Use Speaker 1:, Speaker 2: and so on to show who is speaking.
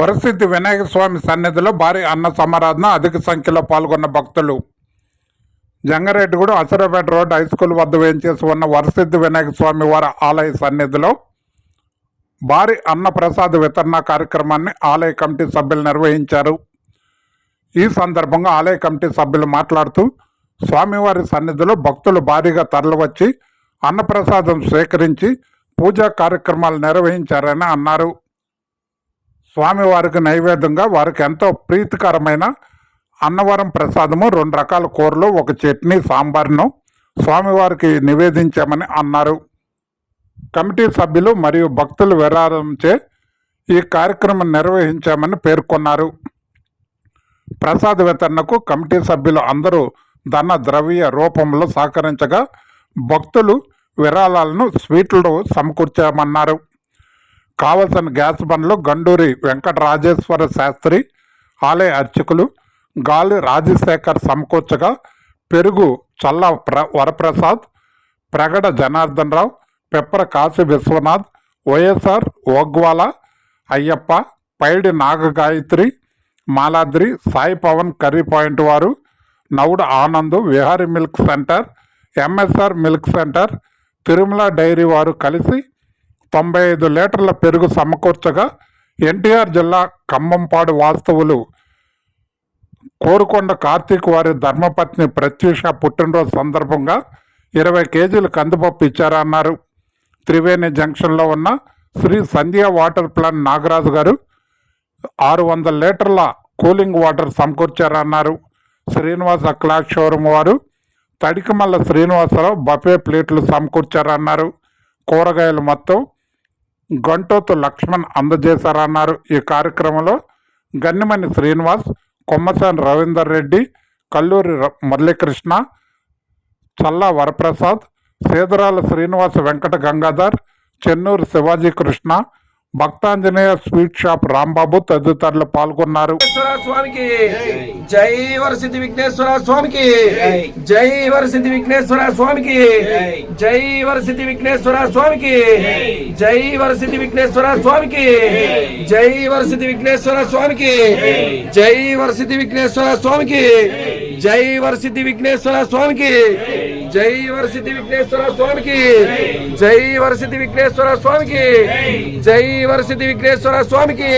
Speaker 1: వరసిద్ధి వినాయక స్వామి సన్నిధిలో భారీ అన్న సమారాధన అధిక సంఖ్యలో పాల్గొన్న భక్తులు. Jangareddigudem Asarapeta road high school వద్ద వేయించేసి ఉన్న వరసిద్ధి వినాయక స్వామి వారి ఆలయ సన్నిధిలో భారీ అన్న ప్రసాద వితరణ కార్యక్రమాన్ని ఆలయ కమిటీ సభ్యులు నిర్వహించారు. ఈ సందర్భంగా ఆలయ కమిటీ సభ్యులు మాట్లాడుతూ స్వామివారి సన్నిధిలో భక్తులు భారీగా తరలివచ్చి అన్నప్రసాదం స్వీకరించి పూజా కార్యక్రమాలు నిర్వహించారని అన్నారు. స్వామివారికి నైవేద్యంగా వారికి ఎంతో ప్రీతికరమైన అన్నవరం ప్రసాదము రెండు రకాల కూరలు ఒక చట్నీ సాంబార్ను స్వామివారికి నివేదించామని అన్నారు. కమిటీ సభ్యులు మరియు భక్తులు విరాళంచే ఈ కార్యక్రమం నిర్వహించామని పేర్కొన్నారు. ప్రసాద వితరణకు కమిటీ సభ్యులు అందరూ ధన ద్రవ్య రూపంలో సహకరించగా భక్తులు విరాళాలను స్వీట్లు సమకూర్చామన్నారు. కావలసిన గ్యాస్ బండ్లు గండూరి వెంకటరాజేశ్వర శాస్త్రి ఆలయ అర్చకులు గాలి రాజశేఖర్ సమకూర్చగా పెరుగు చల్ల ప్ర వరప్రసాద్ ప్రగడ జనార్దన్ రావు పెప్పర కాశీ విశ్వనాథ్ వైఎస్ఆర్ ఓగ్వాల అయ్యప్ప పైడి నాగగాయత్రి మాలాద్రి సాయి పవన్ కర్రీ పాయింట్ వారు నవుడు Anand Vihari milk center MSR milk center Tirumala dairy వారు కలిసి తొంభై ఐదు లీటర్ల పెరుగు సమకూర్చగా ఎన్టీఆర్ జిల్లా ఖమ్మంపాడు వాస్తవులు. కోరుకొండ కార్తీక్ వారి ధర్మపత్ని ప్రత్యూష పుట్టినరోజు సందర్భంగా ఇరవై కేజీలు కందిపప్పు ఇచ్చారన్నారు త్రివేణి జంక్షన్లో ఉన్న శ్రీ సంధ్య వాటర్ ప్లాంట్ నాగరాజు గారు ఆరు వందల లీటర్ల కూలింగ్ వాటర్ సమకూర్చారన్నారు శ్రీనివాస క్లాత్ షోరూమ్ వారు తడికమల్ల శ్రీనివాసరావు బఫే ప్లేట్లు సమకూర్చారన్నారు కూరగాయలు మొత్తం గంటోతు లక్ష్మణ్ అందజేశారన్నారు. ఈ కార్యక్రమంలో గన్నిమణి శ్రీనివాస్ కొమ్మసాని రవీందర్ రెడ్డి కల్లూరి ర- మురళీకృష్ణ చల్లా వరప్రసాద్ సేదరాల శ్రీనివాస వెంకట గంగాధర్ చెన్నూరు శివాజీ కృష్ణ భక్తాంజనేయ స్వీట్ షాప్ రాంబాబు తదితరులు పాల్గొన్నారు.
Speaker 2: స్వామికి జై వరసిద్ధి విఘ్నేశ్వర స్వామికి జై వరసిద్ధి విఘ్నేశ్వర స్వామికి జై వరసిద్ధి విఘ్నేశ్వర స్వామికి జై వరసిద్ధి విఘ్నేశ్వర స్వామికి జై వరసిద్ధి విఘ్నేశ్వర స్వామికి జై వరసిద్ధి విఘ్నేశ్వర స్వామికి జై వరసిద్ధి విఘ్నేశ్వర స్వామికి జై వరసిద్ధి విఘ్నేశ్వర స్వామికి జై వరసిద్ధి విఘ్నేశ్వర స్వామికి జై వరసిద్ధి విఘ్నేశ్వర స్వామికి